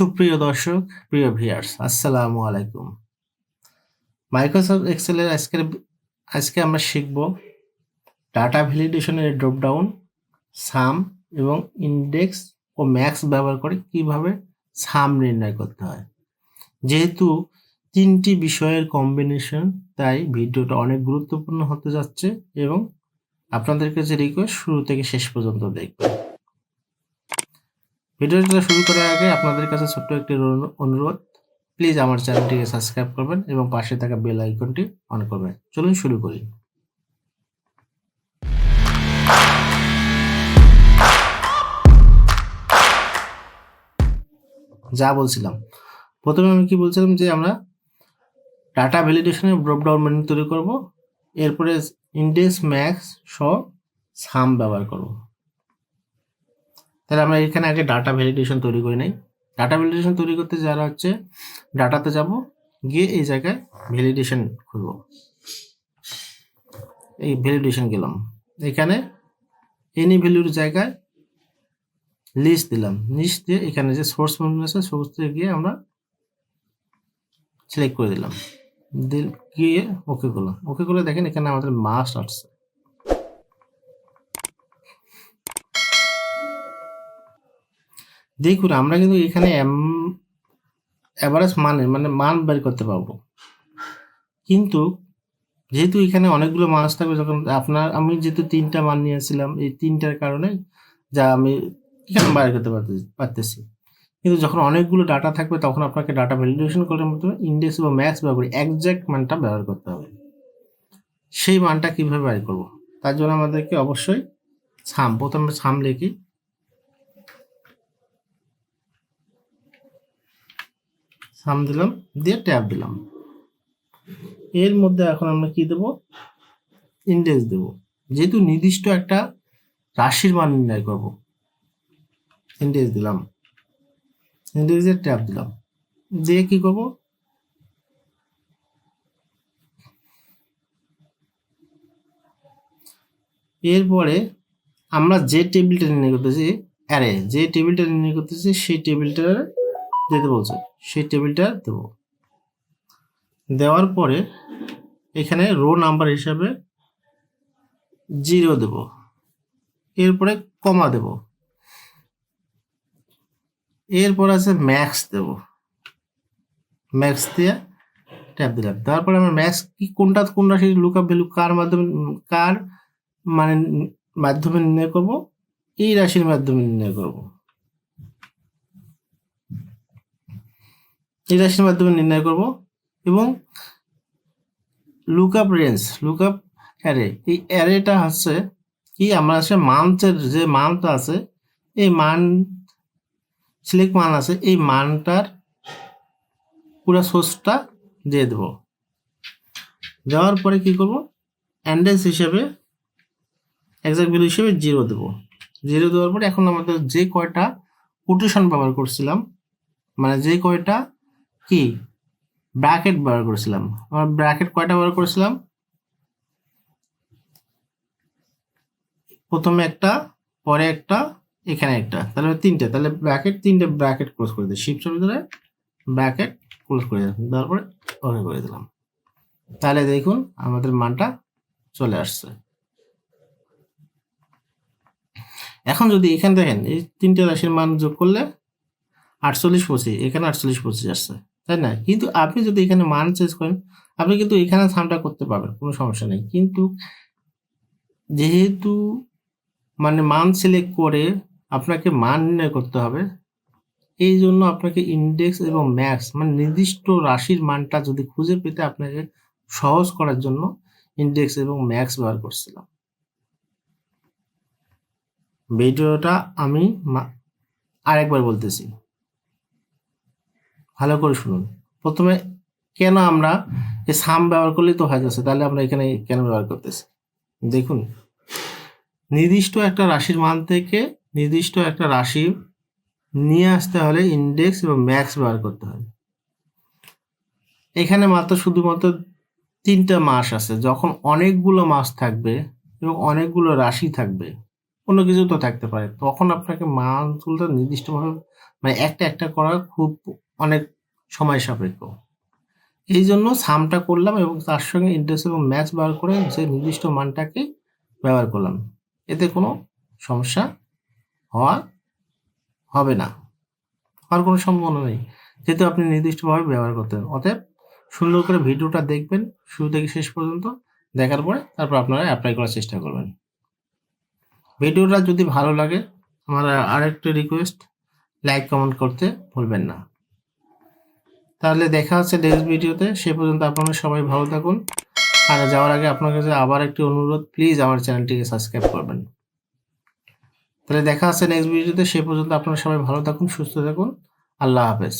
সুপ্রিয় দর্শক, প্রিয় ভিয়ার্স আসসালামু আলাইকুম। মাইক্রোসফট এক্সেলের আজকের আজকে আমরা শিখব ডাটা ভ্যালিডেশনের ড্রপডাউন সাম এবং ইন্ডেক্স ও ম্যাক্স ব্যবহার করে কীভাবে সাম নির্ণয় করতে হয়। যেহেতু তিনটি বিষয়ের কম্বিনেশন তাই ভিডিওটা অনেক গুরুত্বপূর্ণ হতে যাচ্ছে এবং আপনাদের কাছে রিকোয়েস্ট শুরু থেকে শেষ পর্যন্ত দেখবেন। ভিডিওটা শুরু করার আগে আপনাদের কাছে ছোট্ট একটি অনু- অনুরোধ। প্লিজ আমার চ্যানেলটিকে সাবস্ক্রাইব করবেন এবং পাশে থাকা বেল আইকনটি অন করবেন। চলুন শুরু করি। যা বলছিলাম। প্রথমে আমি কি বলছিলাম যে আমরা ডাটা ভ্যালিডেশনের ড্রপডাউন মেনু তৈরি করব। এরপরে ইন্ডেক্স ম্যাক্স সহ সাম ব্যবহার করব। তাহলে আমরা এখানে আগে ডাটা ভ্যালিডেশন তৈরি করে নেই। ডাটা ভ্যালিডেশন তৈরি করতে যারা হচ্ছে ডাটাতে যাব, গিয়ে এই জায়গায় ভ্যালিডেশন খুলব। এই ভ্যালিডেশন গেলাম। এখানে এনি ভ্যালুর জায়গায় লিস্ট দিলাম। লিস্ট দিয়ে এখানে যে সোর্স মেনু আছে সোর্স থেকে গিয়ে আমরা সিলেক্ট করে দিলাম। দিল- গিয়ে ওকে করলাম। ওকে করে দেখেন এখানে আমাদের মাস্ট আসছে। দেখুন, আমরা কিন্তু এখানে অ্যাভারেজ মানের মানে মান বের করতে পারব। কিন্তু যেহেতু এখানে অনেকগুলো মাস থাকবে, যখন আপনার, আমি যেহেতু তিনটা মান নিয়েছিলাম, এই তিনটার কারণে যা আমি এখানে বাইর করতে পারতে- পারতেছি। কিন্তু যখন অনেকগুলো ডাটা থাকবে, তখন আপনাকে ডাটা ভ্যালিডেশন করার মতো ইন্ডেক্স বা ম্যাক্স ব্যবহার করে একজ্যাক্ট মানটা ব্যবহার করতে হবে। সেই মানটা কীভাবে বের করব? তার জন্য আমাদেরকে অবশ্যই সাম প্রথমে ছাম লিখি। সাম দিলাম, দিয়ে ট্যাব দিলাম। এর মধ্যে এখন আমরা কি দেব? ইন্ডেক্স দেব। যেহেতু নির্দিষ্ট একটা রাশির মান নির্ণয় করব। ইন্ডেক্স দিলাম। ইন্ডেক্সের ট্যাব দিলাম। দিয়ে কি করব? এরপরে আমরা যে টেবিলটা নির্ণয় করতেছি অ্যারে যে টেবিলটা নির্ণয় করতেছি, সেই টেবিলটা দিতে বলছে, সেই টেবিলটা দেব। দেওয়ার পরে এখানে রো নাম্বার হিসাবে জিরো দেব। এরপরে কমা দেব। এরপর আছে ম্যাক্স দেব। ম্যাক্স দিয়ে ট্যাপ দিলাম। তারপরে আমরা ম্যাক্স কি কোনটা কোন রাশির লুকআপ ভ্যালু কার মাধ্যমে, কার মানে মাধ্যমে নির্ণয় করব? এই রাশির মাধ্যমে নির্ণয় করব। এই মাধ্যমে নির্ণয় করব। এবং লুকআপ রেঞ্জ লুকআপ অ্যারে এই অ্যারেটা হচ্ছে কি? আমরা হচ্ছে মান্থের যে মানটা আছে, এই মান সিলেক্ট মান আছে, এই মানটার পুরো সোর্সটা দিয়ে দেব। দেওয়ার পরে কি করব? অ্যান্ডেন্স হিসেবে এক্সাক্ট ভ্যালু হিসেবে জিরো দেবো। জিরো দেওয়ার পরে এখন আমাদের যে কয়টা কোটেশন ব্যবহার করছিলাম মানে যে কয়টা কি? ব্র্যাকেট ব্যবহার করেছিলাম। আমরা ব্র্যাকেট কয়টা ব্যবহার করেছিলাম? প্রথমে একটা, পরে একটা, এখানে একটা। তাহলে তিনটে। তাহলে ব্র্যাকেট তিনটে ব্র্যাকেট ক্লোজ করে দিই। শিফট ধরে ব্র্যাকেট ক্লোজ করে দিলাম। তারপরে ওকে করে দিলাম। তাহলে দেখুন, আমাদের মানটা চলে আসছে। এখন যদি এখানে দেখেন, এই তিনটে রাশির মান যোগ করলে আটচল্লিশ পঁচিশ, এখানে আটচল্লিশ পঁচিশ আসছে। তাই না? কিন্তু আপনি যদি এখানে মান চেঞ্জ করেন, আপনি কিন্তু এখানে সামটা করতে পারবেন, কোনো সমস্যা নেই। কিন্তু যেহেতু মানে মান সিলেক্ট করে আপনাকে মান নির্ণয় করতে হবে, এই জন্য আপনাকে ইন্ডেক্স এবং ম্যাক্স মানে নির্দিষ্ট রাশির মানটা যদি খুঁজে পেতে আপনাকে সহজ করার জন্য ইন্ডেক্স এবং ম্যাক্স ব্যবহার করছিলাম। ভিডিওটা আমি আরেকবার বলতেছি। ভালো করে শুনুন। প্রথমে, কেন আমরা এই সাম ব্যবহার করলেই তো হয়ে যাচ্ছে? তাহলে আমরা এখানে কেন ব্যবহার করতেছি? দেখুন, নির্দিষ্ট একটা রাশির মান থেকে নির্দিষ্ট একটা রাশি নিয়ে আসতে হলে ইন্ডেক্স এবং ম্যাক্স ব্যবহার করতে হবে এখানে মাত্র শুধুমাত্র তিনটা মাস আছে। যখন অনেকগুলো মাস থাকবে এবং অনেকগুলো রাশি থাকবে, অন্য কিছু তো থাকতে পারে। তখন আপনাকে মান তুলতে নির্দিষ্টভাবে মানে একটা একটা করা খুব অনেক সময় সাপেক্ষ। এই জন্য সামটা করলাম এবং তার সঙ্গে ইন্টারেস্ট এবং ম্যাচ বার করে যে নির্দিষ্ট মানটাকে ব্যবহার করলাম। এতে কোনো সমস্যা হওয়া হবে না। হওয়ার কোনো সম্ভাবনা নেই। যেহেতু আপনি নির্দিষ্টভাবে ব্যবহার করতেন অতএব সুন্দর করে ভিডিওটা দেখবেন শুরু থেকে শেষ পর্যন্ত। দেখার পরে তারপর আপনারা অ্যাপ্লাই করার চেষ্টা করবেন। ভিডিওটা যদি ভালো লাগে, আমার আরেকটা রিকোয়েস্ট লাইক কমেন্ট করতে ভুলবেন না। তাহলে দেখা হচ্ছে নেক্সট ভিডিওতে সে পর্যন্ত আপনারা সবাই ভালো থাকুন। আর যাওয়ার আগে আপনার কাছে আবার একটি অনুরোধ প্লিজ আমার চ্যানেলটিকে সাবস্ক্রাইব করবেন। তাহলে দেখা হচ্ছে নেক্সট ভিডিওতে সে পর্যন্ত আপনারা সবাই ভালো থাকুন, সুস্থ থাকুন। আল্লাহ হাফেজ।